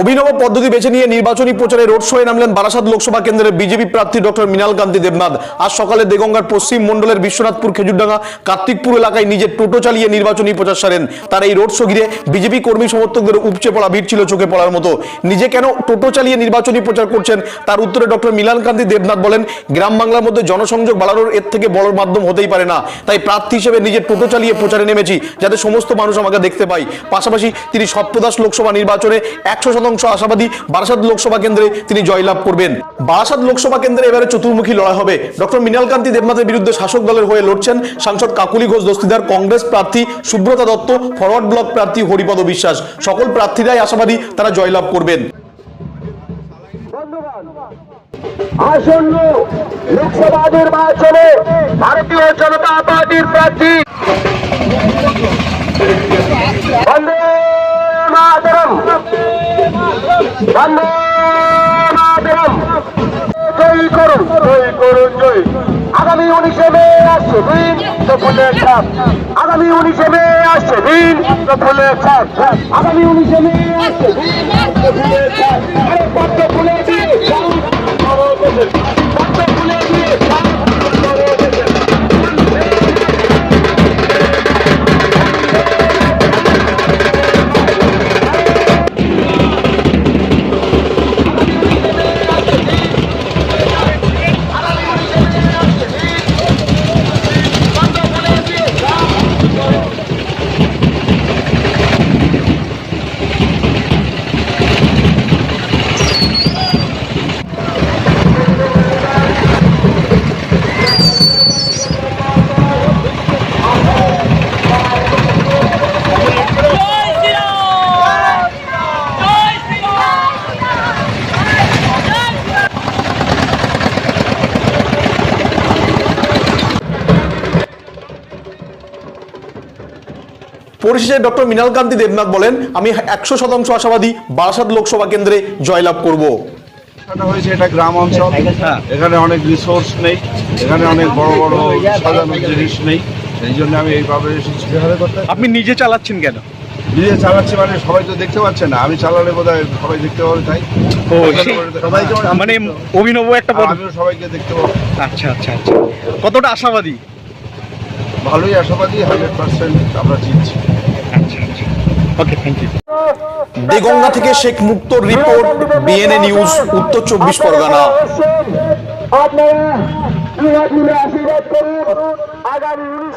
অভিনব পদ্ধতি বেছে নিয়ে নির্বাচনী প্রচারে রোড শোয়ে নামলেন বারাসাত লোকসভা কেন্দ্রের বিজেপি প্রার্থী ডক্টর মৃণাল কান্তি দেবনাথ। আজ সকালে দেগঙ্গার পশ্চিম মণ্ডলের বিশ্বনাথপুর খেজুরডাঙ্গা, কার্তিকপুর এলাকায় নিজের টোটো চালিয়ে নির্বাচনী প্রচার সারেন। তার এই রোড শো ঘিরে বিজেপি কর্মী সমর্থকদের উপচে পড়া ভিড় ছিল চোখে পড়ার মতো। নিজে কেন টোটো চালিয়ে নির্বাচনী প্রচার করছেন তার উত্তরে ডক্টর মৃণাল কান্তি দেবনাথ বলেন, গ্রাম বাংলার মধ্যে জনসংযোগ বাড়ানোর এর থেকে বড় মাধ্যম হতেই পারে না। তাই প্রার্থী হিসেবে নিজের টোটো চালিয়ে প্রচারে নেমেছি, যাতে সমস্ত মানুষ আমাকে দেখতে পায়। পাশাপাশি তিনি সপ্তদাস লোকসভা নির্বাচনে একশো শতাংশ আশাবাদী বারাসাত লোকসভা কেন্দ্রে তিনি জয়লাভ করবেন। বারাসাত লোকসভা কেন্দ্রে এবারে চতুর্মুখী লড়াই হবে। ডক্টর মৃণাল কান্তি দেবনাথের বিরুদ্ধে শাসক দলের হয়ে লড়ছেন সাংসদ কাকুলি ঘোষ, দস্তিদার কংগ্রেস প্রার্থী সুব্রতা দত্ত, ফরওয়ার্ড ব্লক প্রার্থী হরিপদ বিশ্বাস। সকল প্রার্থীরাই আশাবাদী তারা জয়লাভ করবেন। আসন্ন লোকসভা নির্বাচনে ভারতীয় জনতা পার্টির প্রার্থী করুন করুন আগামী উনিশে মে আসছে দিন, তো ফুলের আগামী উনিশে মে আসছে দিন, তো ফুলের আগামী উনিশে মে আসছে দিন, তো পরিশেষে ডক্টর মৃণাল কান্তি দেবনাথ বলেন আমি একশো শতাংশ আশাবাদী বারাসাত লোকসভা কেন্দ্রে জয়লাভ করব। এটা হয়েছে এটা গ্রাম অঞ্চল। এখানে অনেক রিসোর্স নেই এখানে অনেক বড় বড় সাজানো জিনিস নেই। সেই জন্য আমি এইভাবে এসেছি। আপনি নিজে চালাচ্ছেন কেন? নিজে চালাচ্ছি মানে সবাই তো দেখতে পাচ্ছে না। আমি চালালে বোধ সবাই দেখতে পাবে তাই। মানে অভিনব একটা আমিও সবাইকে দেখতে পাবো। আচ্ছা আচ্ছা আচ্ছা। কতটা আশাবাদী? ভালোই আশাবাদী হান্ড্রেড পার্সেন্ট আমরা জিতছি। ওকে থ্যাংক ইউ দেগঙ্গা থেকে শেখ মুক্ত রিপোর্ট বিএনএ নিউজ উত্তর চব্বিশ পরগনা। আপনারা আশীর্বাদ করুন। আগামী উনিশ